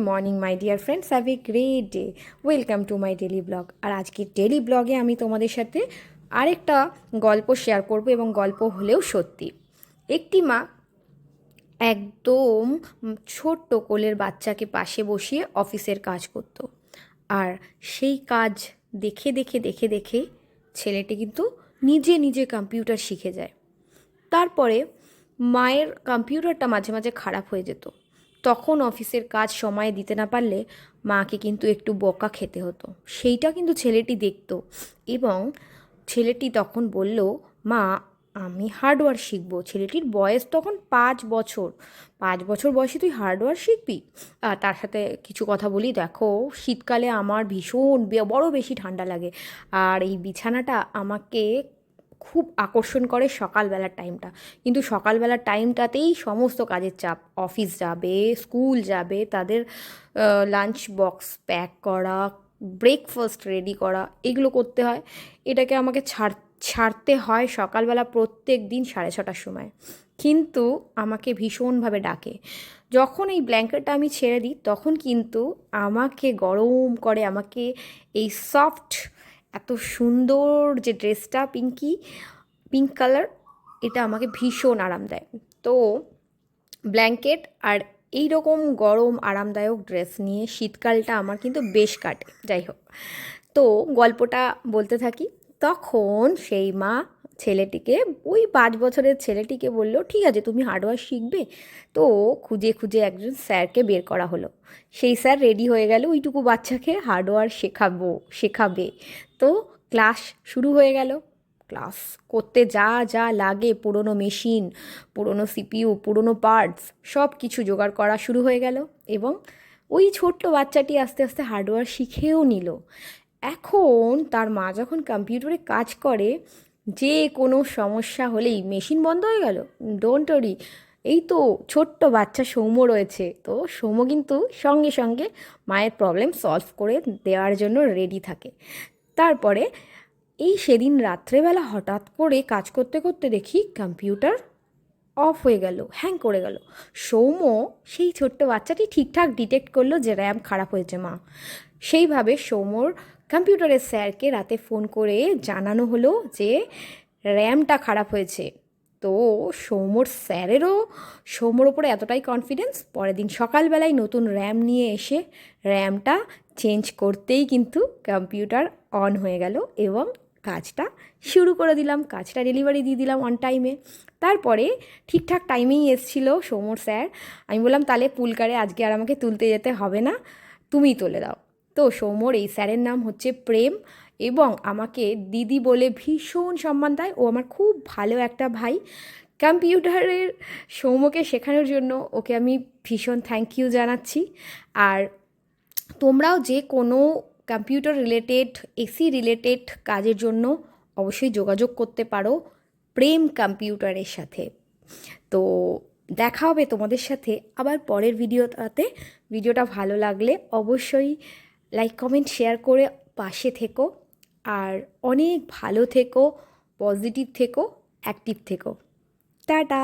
Morning my dear friends have a great day welcome to my daily blog আর আজকের daily ব্লগে আমি তোমাদের সাথে আরেকটা গল্প শেয়ার করব এবং গল্প হলেও সত্যি। একটি মা একদম ছোট্ট কোলের বাচ্চাকে পাশে বসিয়ে অফিসের কাজ করত। আর সেই কাজ দেখে দেখে দেখে দেখে ছেলেটি কিন্তু নিজে নিজে কম্পিউটার শিখে যায়। তারপরে মায়ের কম্পিউটারটা মাঝে মাঝে খারাপ হয়ে যেত। তখন অফিসের কাজ সময়ে দিতে না পারলে মাকে কিন্তু একটু বকা খেতে হতো। সেইটা কিন্তু ছেলেটি দেখত এবং ছেলেটি তখন বলল, মা, আমি হার্ডওয়্যার শিখব। ছেলেটির বয়স তখন পাঁচ বছর। পাঁচ বছর বয়সে তুই হার্ডওয়্যার শিখবি? আর তার সাথে কিছু কথা বলি, দেখো, শীতকালে আমার ভীষণ বড় বেশি ঠান্ডা লাগে। আর এই বিছানাটা আমাকে খুব আকর্ষণ করে সকালবেলার টাইমটা কিন্তু সকালবেলার টাইমটাতেই সমস্ত কাজের চাপ। অফিস যাবে স্কুল যাবে, তাদের লাঞ্চ বক্স প্যাক করা ব্রেকফাস্ট রেডি করা, এগুলো করতে হয়। এটাকে আমাকে ছাড়, ছাড়তে হয় সকালবেলা প্রত্যেক দিন সাড়ে ছটার সময়। কিন্তু আমাকে ভীষণভাবে ডাকে। যখন এই ব্ল্যাঙ্কেটটা আমি ছেড়ে দিই, তখন কিন্তু আমাকে গরম করে, আমাকে এই সফট এত সুন্দর যে ড্রেসটা, পিঙ্কি, পিঙ্ক কালার, এটা আমাকে ভীষণ আরাম দেয় তো ব্ল্যাঙ্কেট আর এই রকম গরম আরামদায়ক ড্রেস নিয়ে শীতকালটা আমার কিন্তু বেশ কাটে, যাই হোক। তো গল্পটা বলতে থাকি, তখন সেই মা ছেলেটিকে, ওই পাঁচ বছরের ছেলেটিকে বলল, ঠিক আছে, তুমি হার্ডওয়্যার শিখবে। তো খুঁজে খুঁজে একজন স্যারকে বের করা হলো। সেই স্যার রেডি হয়ে গেল, ওইটুকু বাচ্চাকে হার্ডওয়্যার শেখাবো, শেখাবে। তো ক্লাস শুরু হয়ে গেল। ক্লাস করতে যা যা লাগে, পুরনো মেশিন পুরনো সিপিইউ পুরনো পার্টস সব কিছু জোগাড় করা শুরু হয়ে গেল এবং ওই ছোট্ট বাচ্চাটি আস্তে আস্তে হার্ডওয়্যার শিখেও নিল। এখন তার মা যখন কম্পিউটারে কাজ করে যে কোনো সমস্যা হলেই মেশিন বন্ধ হয়ে গেল? ডোন্ট ওরি এই তো ছোট্ট বাচ্চা সৌম্য রয়েছে। তো সৌম্য কিন্তু সঙ্গে সঙ্গে মায়ের প্রবলেম সলভ করে দেওয়ার জন্য রেডি থাকে। তারপরে এই সেদিন রাত্রেবেলা হঠাৎ করে কাজ করতে করতে দেখি কম্পিউটার অফ হয়ে গেল হ্যাং করে গেল। সৌম্য সেই ছোট্ট বাচ্চাটি ঠিকঠাক ডিটেক্ট করল যে র্যাম খারাপ হয়েছে মা। সেইভাবে সৌম্যর কম্পিউটারের স্যারকে রাতে ফোন করে জানানো হলো যে র্যামটা খারাপ হয়েছে। তো সৌম্যর স্যারেরও, সৌম্যর ওপরে এতটাই কনফিডেন্স পরের দিন সকালবেলায় নতুন র্যাম নিয়ে এসে র্যামটা চেঞ্জ করতেই কিন্তু কম্পিউটার অন হয়ে গেল এবং কাজটা শুরু করে দিলাম। কাজটা ডেলিভারি দিয়ে দিলাম অন টাইমে তারপরে ঠিকঠাক টাইমেই এসছিল সৌমর স্যার। আমি বললাম, তাহলে পুলকারে আজকে আর আমাকে তুলতে যেতে হবে না। তুমিই তুলে দাও। তো সৌমর এই স্যারের নাম হচ্ছে প্রেম এবং আমাকে দিদি বলে ভীষণ সম্মান দেয়। ও আমার খুব ভালো একটা ভাই। কম্পিউটারের সৌম্যকে শেখানোর জন্য ওকে আমি ভীষণ থ্যাংক ইউ জানাচ্ছি। আর তোমরাও যে কোনো কম্পিউটার রিলেটেড এসি রিলেটেড কাজের জন্য অবশ্যই যোগাযোগ করতে পারো প্রেম কম্পিউটারের সাথে। তো দেখা হবে তোমাদের সাথে আবার পরের ভিডিওটাতে ভিডিওটা ভালো লাগলে অবশ্যই লাইক কমেন্ট শেয়ার করে পাশে থেকো। আর অনেক ভালো থেকো পজিটিভ থেকো অ্যাক্টিভ থেকো। টাটা!